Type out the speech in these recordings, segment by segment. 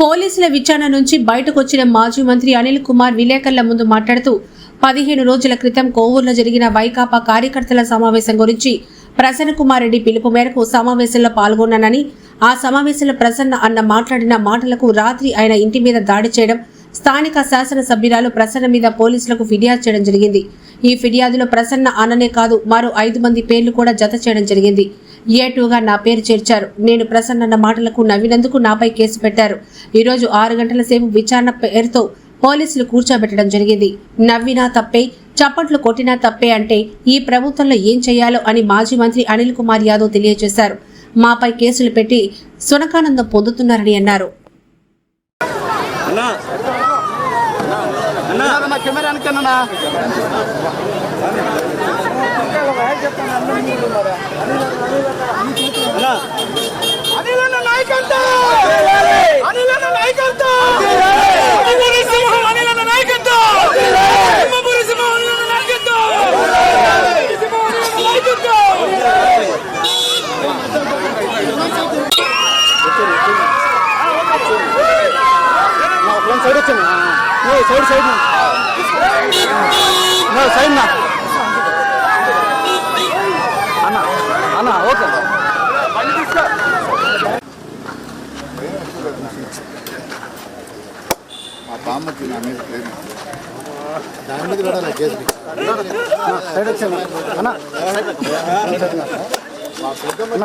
పోలీసుల విచారణ నుంచి బయటకు వచ్చిన మాజీ మంత్రి అనిల్ కుమార్ విలేకరుల ముందు మాట్లాడుతూ పదిహేను రోజుల క్రితం కోవూరులో జరిగిన వైకాపా కార్యకర్తల సమావేశం గురించి ప్రసన్న కుమార్ రెడ్డి పిలుపు మేరకు సమావేశంలో పాల్గొన్నానని ఆ సమావేశంలో ప్రసన్న అన్న మాట్లాడిన మాటలకు రాత్రి ఆయన ఇంటి మీద దాడి చేయడం స్థానిక శాసనసభ్యురాలు ప్రసన్న మీద పోలీసులకు ఫిర్యాదు చేయడం జరిగింది. ఈ ఫిర్యాదులో ప్రసన్న అన్ననే కాదు మరో ఐదు మంది పేర్లు కూడా జత చేయడం జరిగింది. ఏ టూగా నా పేరు చేర్చారు. నేను ప్రసన్న మాటలకు నవ్వినందుకు నాపై కేసు పెట్టారు. ఈరోజు ఆరు గంటల సేపు విచారణ పేరుతో పోలీసులు కూర్చోబెట్టడం జరిగింది. నవ్వినా తప్పే చప్పట్లు కొట్టినా తప్పే అంటే ఈ ప్రభుత్వంలో ఏం చేయాలో అని మాజీ మంత్రి అనిల్ కుమార్ యాదవ్ తెలియజేశారు. మాపై కేసులు పెట్టి సునకానందం పొందుతున్నారని అన్నారు. అన్నా. అన్న. కెమెరా సైడ్ వచ్చాను. Side side. సైడ్ నా. అన్న అన్న ఓకే. మా బామ్మకి నా మీద ప్రేమ. దాని మీద కూడా కేసు. సైడ్ వచ్చాను. అన్న. మా పెద్దమ్మకి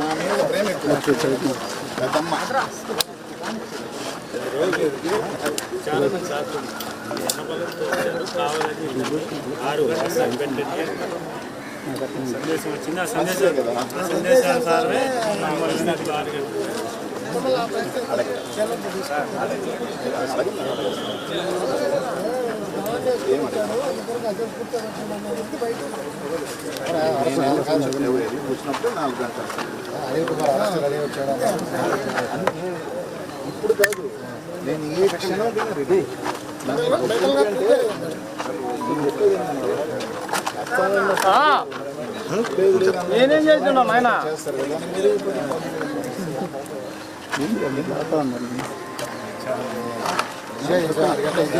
నా మీద ప్రేమ ఎక్కువ. పెద్దమ్మ. చిన్న సందేశం సార్ సార్వే కావాలని ఆరు గంటలు ఇప్పుడు సందేశం వచ్చింది ఆ సందేశం రెడీ నన్ను కొట్టుకుంటే అంటే నేను చెప్పేది కదా. ఇప్పుడు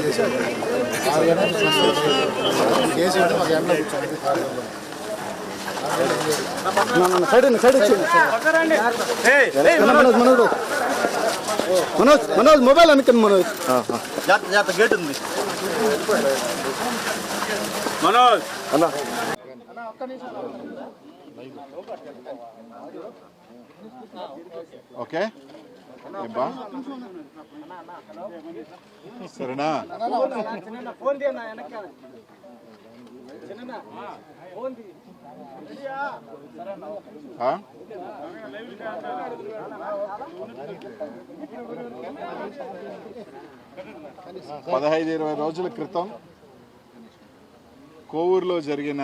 చేశాం ఆరు గంటలు కేసు అంటే మాకు ఎండ కూర్చోండి సైడ్ సైడ్ వచ్చాను మనోజ్ మనోజ్ మనోజ్ మొబైల్ అనుకోండి మనోజ్. జాగ్రత్త జాగ్రత్త గేట్ ఉంది. మనోజ్. అన్న. ఓకే. సరేనా? ఫోన్ ఆ? పదహైదు ఇరవై రోజుల క్రితం కోవూరులో జరిగిన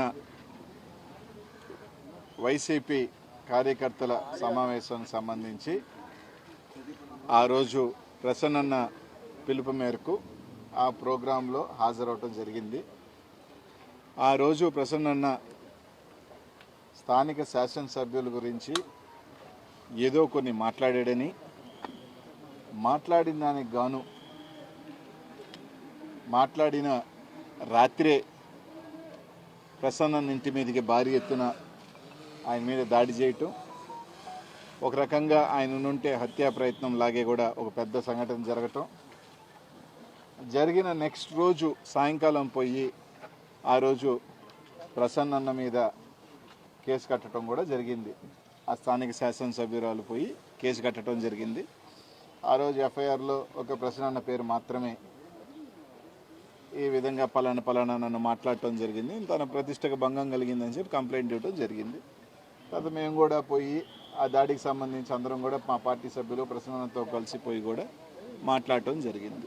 వైసీపీ కార్యకర్తల సమావేశానికి సంబంధించి ఆ రోజు ప్రసన్నన్న పిలుపు మేరకు ఆ ప్రోగ్రాంలో హాజరవటం జరిగింది. ఆ రోజు ప్రసన్నన్న స్థానిక శాసనసభ్యుల గురించి ఏదో కొన్ని మాట్లాడాడని. మాట్లాడిన దానికి గాను మాట్లాడిన రాత్రే ప్రసన్న ఇంటి మీదకి భారీ ఎత్తున ఆయన మీద దాడి చేయటం ఒక రకంగా ఆయన నుంటే హత్యా ప్రయత్నం లాగే కూడా ఒక పెద్ద సంఘటన జరగటం. జరిగిన నెక్స్ట్ రోజు సాయంకాలం పోయి ఆ రోజు ప్రసన్నన్న మీద కేసు కట్టడం కూడా జరిగింది. ఆ స్థానిక శాసనసభ్యురాలు పోయి కేసు కట్టడం జరిగింది. ఆ రోజు ఎఫ్ఐఆర్లో ఒక ప్రసన్నన్న పేరు మాత్రమే ఈ విధంగా పలానా పలానా నన్ను మాట్లాడటం జరిగింది. తన ప్రతిష్టకు భంగం కలిగిందని చెప్పి కంప్లైంట్ ఇవ్వడం జరిగింది. తర్వాత మేము కూడా పోయి ఆ దాడికి సంబంధించి అందరం కూడా మా పార్టీ సభ్యులు ప్రసన్నతో కలిసిపోయి కూడా మాట్లాడటం జరిగింది.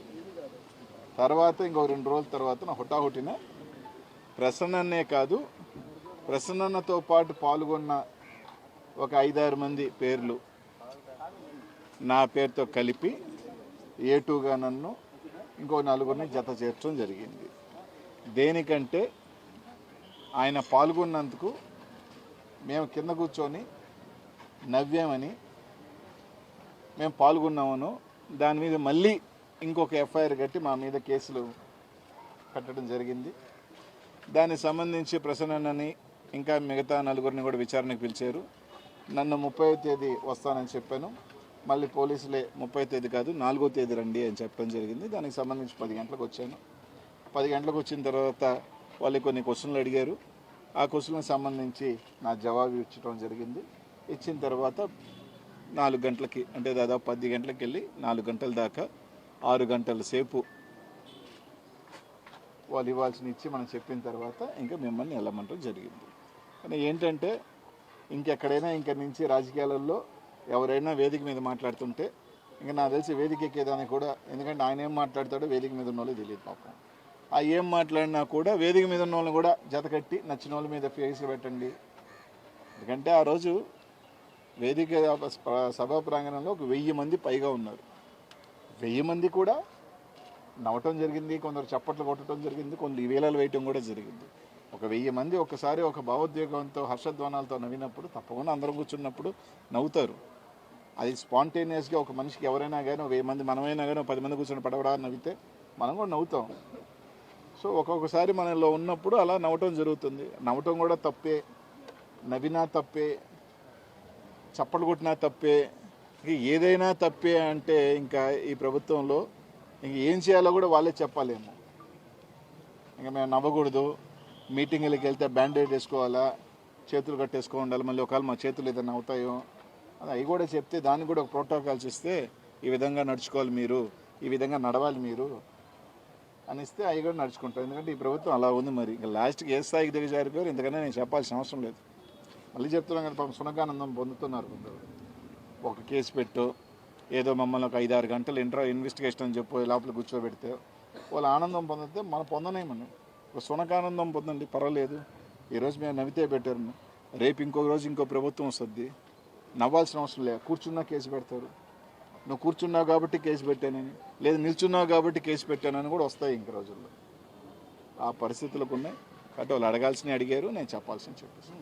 తర్వాత ఇంకో రెండు రోజుల తర్వాత నా హుటాహుటిన ప్రసన్ననే కాదు ప్రసన్నతో పాటు పాల్గొన్న ఒక ఐదారు మంది పేర్లు నా పేరుతో కలిపి ఏటుగా నన్ను ఇంకో నలుగురిని జత చేర్చడం జరిగింది. దేనికంటే ఆయన పాల్గొన్నందుకు మేము కింద కూర్చొని నవ్వామని మేము పాల్గొన్నామను. దాని మీద మళ్ళీ ఇంకొక ఎఫ్ఐఆర్ కట్టి మా మీద కేసులు కట్టడం జరిగింది. దానికి సంబంధించి ప్రసన్నని ఇంకా మిగతా నలుగురిని కూడా విచారణకు పిలిచారు. నన్ను ముప్పై తేదీ వస్తానని చెప్పాను. మళ్ళీ పోలీసులే ముప్పై తేదీ కాదు నాలుగో తేదీ రండి అని చెప్పడం జరిగింది. దానికి సంబంధించి పది గంటలకు వచ్చాను. పది గంటలకు వచ్చిన తర్వాత వాళ్ళు కొన్ని క్వశ్చన్లు అడిగారు. ఆ క్వశ్చన్లకు సంబంధించి నా జవాబు ఇచ్చడం జరిగింది. ఇచ్చిన తర్వాత నాలుగు గంటలకి అంటే దాదాపు పది గంటలకు వెళ్ళి నాలుగు గంటల దాకా ఆరు గంటల సేపు వాళ్ళు ఇవ్వాల్సిన ఇచ్చి మనం చెప్పిన తర్వాత ఇంకా మిమ్మల్ని వెళ్ళమంటం జరిగింది. కానీ ఏంటంటే ఇంకెక్కడైనా ఇంక నుంచి రాజకీయాలలో ఎవరైనా వేదిక మీద మాట్లాడుతుంటే ఇంకా నాకు తెలిసి వేదిక ఎక్కేదానికి కూడా ఎందుకంటే ఆయన ఏం మాట్లాడతాడో వేదిక మీద ఉన్న వాళ్ళు తెలియదు పాపం. ఆ ఏం మాట్లాడినా కూడా వేదిక మీద ఉన్న వాళ్ళని కూడా జతకట్టి నచ్చిన వాళ్ళ మీద ఫేస్ పెట్టండి. ఎందుకంటే ఆ రోజు వేదిక సభా ప్రాంగణంలో ఒక వెయ్యి మంది పైగా ఉన్నారు. వెయ్యి మంది కూడా నవ్వటం జరిగింది కొందరు చప్పట్లు కొట్టడం జరిగింది కొన్ని వేలాలు వేయటం కూడా జరిగింది. ఒక వెయ్యి మంది ఒకసారి ఒక భావోద్వేగంతో హర్షధ్వానాలతో నవ్వినప్పుడు తప్పకుండా అందరం కూర్చున్నప్పుడు నవ్వుతారు. అది స్పాంటేనియస్గా ఒక మనిషికి ఎవరైనా కానీ వెయ్యి మంది మనమైనా కానీ పది మంది కూర్చొని పడవడా అని నవ్వితే మనం కూడా నవ్వుతాం. సో ఒక్కొక్కసారి మనలో ఉన్నప్పుడు అలా నవ్వటం జరుగుతుంది. నవ్వటం కూడా తప్పే. నవ్వినా తప్పే. చప్పలు కొట్టినా తప్పే. ఏదైనా తప్పే అంటే ఇంకా ఈ ప్రభుత్వంలో ఇంక ఏం చేయాలో కూడా వాళ్ళే చెప్పాలేమో. ఇంకా మేము నవ్వకూడదు. మీటింగ్లకి వెళ్తే బ్యాండేజ్ వేసుకోవాలా? చేతులు కట్టేసుకో ఉండాలి. మళ్ళీ ఒకవేళ మా చేతులు ఏదైనా అవుతాయో? అది అవి కూడా చెప్తే దానికి కూడా ఒక ప్రోటోకాల్స్ ఇస్తే ఈ విధంగా నడుచుకోవాలి మీరు ఈ విధంగా నడవాలి మీరు అని ఇస్తే అవి కూడా నడుచుకుంటారు. ఎందుకంటే ఈ ప్రభుత్వం అలా ఉంది మరి. ఇంకా లాస్ట్కి ఏ స్థాయికి దిగజారిపోయారు ఎందుకంటే నేను చెప్పాల్సిన అవసరం లేదు. మళ్ళీ చెప్తున్నాం కదా పాపం సునకానందం పొందుతున్నారు కొందరు. ఒక కేసు పెట్టు ఏదో మమ్మల్ని ఒక ఐదారు గంటలు ఇంట్రా ఇన్వెస్టిగేషన్ అని చెప్పి లోపల కూర్చోబెడితే వాళ్ళు ఆనందం పొందితే మనం పొందనేమని సునకానందం పొందండి పర్వాలేదు. ఈరోజు మేము నవ్వితే పెట్టారు రేపు ఇంకో రోజు ఇంకో ప్రభుత్వం వస్తుంది. నవ్వాల్సిన అవసరం లేదు. కూర్చున్నా కేసు పెడతారు. నువ్వు కూర్చున్నావు కాబట్టి కేసు పెట్టానని లేదు నిల్చున్నావు కాబట్టి కేసు పెట్టానని కూడా వస్తాయి ఇంక రోజుల్లో. ఆ పరిస్థితులకు ఉన్నాయి కాబట్టి వాళ్ళు అడగాల్సినవి అడిగారు నేను చెప్పాల్సిన చెప్పేసి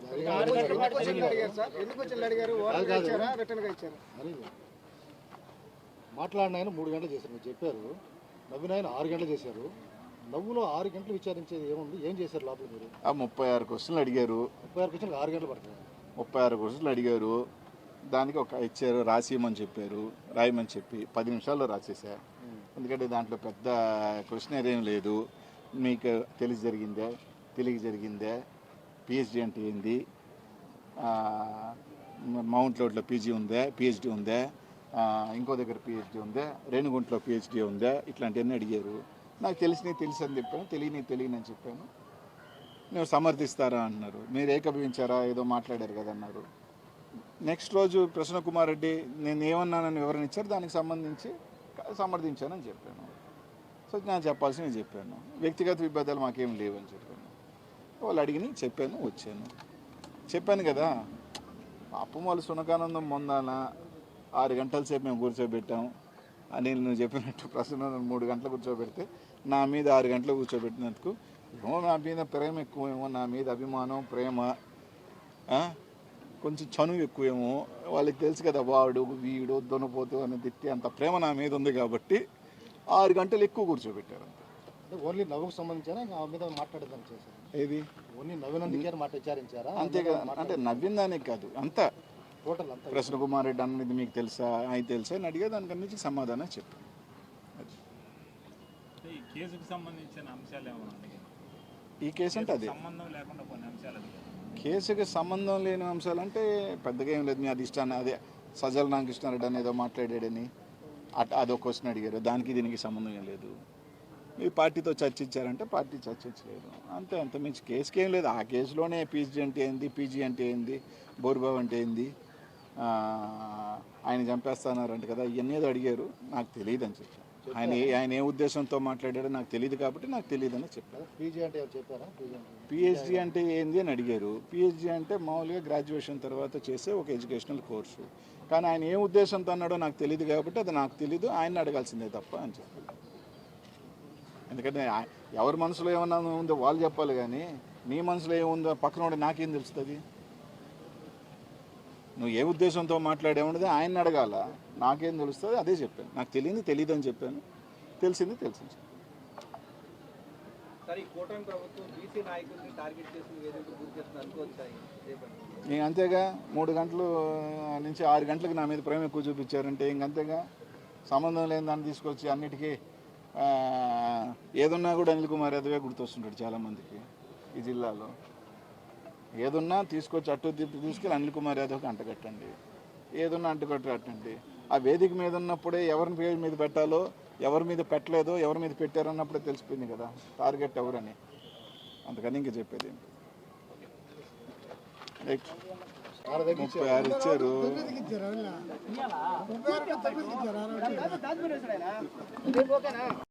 అడిగారు అని మూడు గంటలు చేశారు. మీరు చెప్పారు. నవ్వినాయన ఆరు గంటలు చేశారు. నవ్వులో ఆరు గంటలు విచారించేది ఏముంది? ఏం చేశారు లోపల మీరు? ఆ ముప్పై ఆరు క్వశ్చన్లు అడిగారు. ముప్పై ఆరు క్వశ్చన్లు ఆరు గంటలు పడుతుంది. ముప్పై ఆరు క్వశ్చన్లు అడిగారు. దానికి ఒక ఇచ్చారు రాసియమని చెప్పారు రాయమని చెప్పి పది నిమిషాల్లో రాసేసా. ఎందుకంటే దాంట్లో పెద్ద క్వశ్చనర్ ఏం లేదు. మీకు తెలిసి జరిగిందే తెలియ జరిగిందే. పిహెచ్డి అంటే ఏంది? మౌంట్ రోడ్లో పీజీ ఉందే పిహెచ్డి ఉందే. ఇంకో దగ్గర పిహెచ్డి ఉందే రేణుగుంటలో పిహెచ్డి ఉందే. ఇట్లాంటివన్నీ అడిగారు. నాకు తెలిసినవి తెలుసు అని చెప్పాను తెలియని తెలియని అని చెప్పాను. మేము సమర్థిస్తారా అన్నారు. మీరు ఏకభవించారా? ఏదో మాట్లాడారు కదా అన్నారు. నెక్స్ట్ రోజు ప్రసన్న కుమార్ రెడ్డి నేను ఏమన్నానని వివరణ ఇచ్చారు. దానికి సంబంధించి సమర్థించానని చెప్పాను. సో నేను చెప్పాల్సింది చెప్పాను. వ్యక్తిగత విభేదాలు మాకేం లేవని చెప్పాను. వాళ్ళు అడిగిన చెప్పాను వచ్చాను. చెప్పాను కదా. పాపం వాళ్ళు సునకానందం పొందాలా? ఆరు గంటల సేపు మేము కూర్చోబెట్టాం. అనిల్ నువ్వు చెప్పినట్టు ప్రసన్న మూడు గంటలు కూర్చోబెడితే నా మీద ఆరు గంటలు కూర్చోబెట్టినందుకు ఏమో నా మీద ప్రేమ ఎక్కువేమో నా మీద అభిమానం ప్రేమ? కొంచెం చనువు ఎక్కువేమో వాళ్ళకి తెలుసు కదా వాడు వీడు దొనపోతు అని తిట్టి అంత ప్రేమ నా మీద ఉంది కాబట్టి ఆరు గంటలు ఎక్కువ కూర్చోబెట్టారు ఓన్లీ నవ్వుకు ఆ మీద మాట్లాడేదానికి చేశారు ఏది? ఓన్లీ నవ్వినందుకే మాట విచారించారా? అంతే కదా. అంటే నవ్విన దానికి కాదు అంతా ప్రసన్న కుమార్ రెడ్డి అన్నది మీకు తెలుసా? ఆయన తెలుసా? అని అడిగే దానికన్నించి సమాధానం చెప్పాను ఈ కేసుకు సంబంధించిన అంశాలు ఏమైనా ఉన్నాయి? ఈ కేసు అంటే అదే. సంబంధం లేకుండా కొన్ని అంశాలు అడిగారు. కేసుకి సంబంధం లేని అంశాలు అంటే పెద్దగా ఏం లేదు. మీ అధిష్టానం అదే సజల్ రామకృష్ణారెడ్డి అని ఏదో మాట్లాడాడని అట్ అదో క్వశ్చన్ అడిగారు. దానికి దీనికి సంబంధం ఏం లేదు. మీ పార్టీతో చర్చించారంటే పార్టీ చర్చించలేదు. అంతే అంత. మించి కేసుకి ఏం లేదు. ఆ కేసులోనే పీజీ అంటే ఏంది? పీజీ అంటే ఏంది? బోర్బాబు అంటే ఏంది? ఆయన చంపేస్తానారంట కదా ఇవన్నీ అడిగారు. నాకు తెలియదు అని చెప్పాను ఆయన ఆయన ఏ ఉద్దేశంతో మాట్లాడాడో నాకు తెలియదు కాబట్టి నాకు తెలియదు అని పీజీ అంటే చెప్పారా? పీజీ అంటే పిహెచ్డి అంటే ఏంది అని అడిగారు. పిహెచ్డి అంటే మామూలుగా గ్రాడ్యుయేషన్ తర్వాత చేసే ఒక ఎడ్యుకేషనల్ కోర్సు కానీ ఆయన ఏ ఉద్దేశంతో అన్నాడో నాకు తెలియదు కాబట్టి అది నాకు తెలియదు ఆయన అడగాల్సిందే తప్ప అని చెప్పారు. ఎందుకంటే ఎవరి మనసులో ఏమన్నా ఉందో వాళ్ళు చెప్పాలి కానీ నీ మనసులో ఏముందో పక్కన నాకేం తెలుస్తుంది? నువ్వు ఏ ఉద్దేశంతో మాట్లాడేముండదు ఆయన అడగాల? నాకేం తెలుస్తుంది? అదే చెప్పాను. నాకు తెలియంది తెలియదు అని చెప్పాను. తెలిసింది తెలిసింది. ఇంక అంతేగా? మూడు గంటలు నుంచి ఆరు గంటలకు నా మీద ప్రేమ ఎక్కువ చూపించారంటే ఇంక అంతేగా? సంబంధం లేని దాన్ని తీసుకొచ్చి అన్నిటికీ ఏదున్నా కూడా అనిల్ కుమార్ యాదవే గుర్తొస్తుంటాడు చాలామందికి ఈ జిల్లాలో. ఏదున్నా తీసుకొచ్చి అట్టు తిప్పి తీసుకెళ్ళి అనిల్ కుమార్ యాదవ్కి అంటగట్టండి ఏదున్నా అంటుకట్టు కట్టండి. ఆ వేదిక మీద ఉన్నప్పుడే ఎవరిని పేరు మీద పెట్టాలో ఎవరి మీద పెట్టలేదో ఎవరి మీద పెట్టారన్నప్పుడే తెలిసిపోయింది కదా. టార్గెట్ ఎవరని. అంతకని ఇంక చెప్పేది ముప్పై ఆరు ఇచ్చారు. ఇచ్చారా